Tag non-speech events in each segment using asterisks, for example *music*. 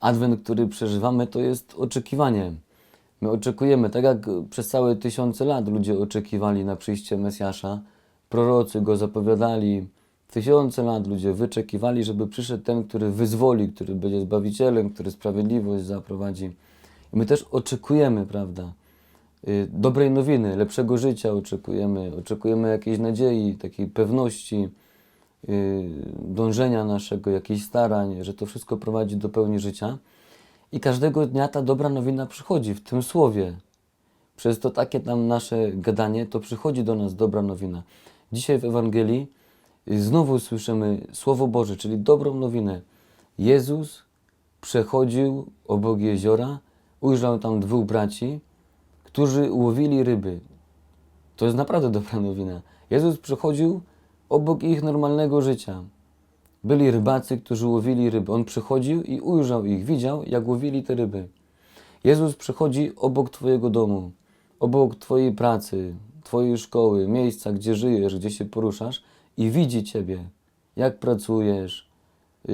Adwent, który przeżywamy, to jest oczekiwanie. My oczekujemy, tak jak przez całe tysiące lat ludzie oczekiwali na przyjście Mesjasza, prorocy go zapowiadali, tysiące lat ludzie wyczekiwali, żeby przyszedł ten, który wyzwoli, który będzie Zbawicielem, który sprawiedliwość zaprowadzi. I my też oczekujemy, prawda, y, dobrej nowiny, lepszego życia oczekujemy, oczekujemy jakiejś nadziei, takiej pewności, dążenia naszego, jakichś starań, że to wszystko prowadzi do pełni życia. I każdego dnia ta dobra nowina przychodzi w tym słowie. Przez to takie tam nasze gadanie, to przychodzi do nas dobra nowina. Dzisiaj w Ewangelii y, znowu słyszymy Słowo Boże, czyli dobrą nowinę. Jezus przechodził obok jeziora, ujrzał tam dwóch braci, którzy łowili ryby. To jest naprawdę dobra nowina. Jezus przechodził obok ich normalnego życia. Byli rybacy, którzy łowili ryby. On przychodził i ujrzał ich, widział, jak łowili te ryby. Jezus przychodzi obok Twojego domu, obok Twojej pracy, Twojej szkoły, miejsca, gdzie żyjesz, gdzie się poruszasz i widzi Ciebie, jak pracujesz,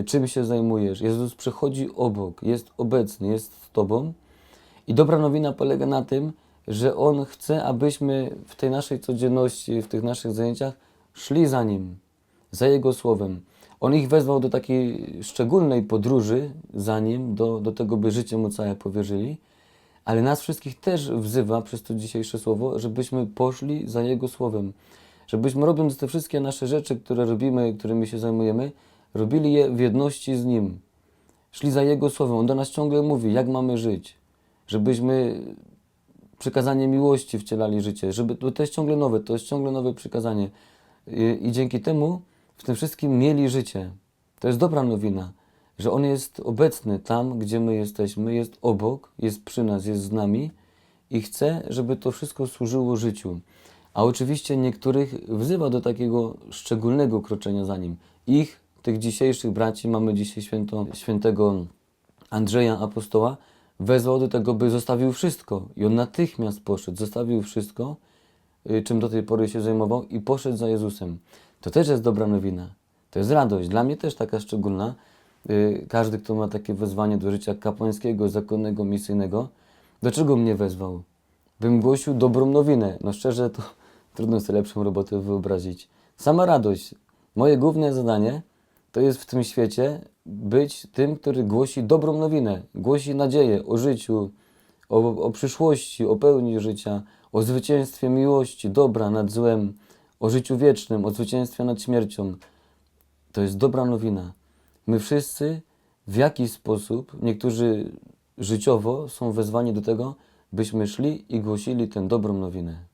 czym się zajmujesz. Jezus przychodzi obok, jest obecny, jest z Tobą. I dobra nowina polega na tym, że On chce, abyśmy w tej naszej codzienności, w tych naszych zajęciach szli za Nim, za Jego Słowem. On ich wezwał do takiej szczególnej podróży za Nim, do, do tego, by życie Mu całe powierzyli, ale nas wszystkich też wzywa przez to dzisiejsze Słowo, żebyśmy poszli za Jego Słowem. Żebyśmy robiąc te wszystkie nasze rzeczy, które robimy, którymi się zajmujemy, robili je w jedności z Nim. Szli za Jego Słowem. On do nas ciągle mówi, jak mamy żyć. Żebyśmy przykazanie miłości wcielali życie, żeby to jest ciągle nowe, to jest ciągle nowe przykazanie. I, I dzięki temu w tym wszystkim mieli życie. To jest dobra nowina, że On jest obecny tam, gdzie my jesteśmy, jest obok, jest przy nas, jest z nami i chce, żeby to wszystko służyło życiu. A oczywiście niektórych wzywa do takiego szczególnego kroczenia za Nim. Ich, tych dzisiejszych braci, mamy dzisiaj święto, świętego Andrzeja Apostoła, wezwał do tego, by zostawił wszystko. I on natychmiast poszedł, zostawił wszystko, czym do tej pory się zajmował i poszedł za Jezusem. To też jest dobra nowina. To jest radość. Dla mnie też taka szczególna. Y, Każdy, kto ma takie wezwanie do życia kapłańskiego, zakonnego, misyjnego, do czego mnie wezwał? Bym głosił dobrą nowinę. No szczerze, to *laughs* trudno sobie lepszą robotę wyobrazić. Sama radość. Moje główne zadanie to jest w tym świecie być tym, który głosi dobrą nowinę, głosi nadzieję o życiu, o, o przyszłości, o pełni życia, o zwycięstwie miłości, dobra nad złem, o życiu wiecznym, o zwycięstwie nad śmiercią. To jest dobra nowina. My wszyscy w jakiś sposób, niektórzy życiowo są wezwani do tego, byśmy szli i głosili tę dobrą nowinę.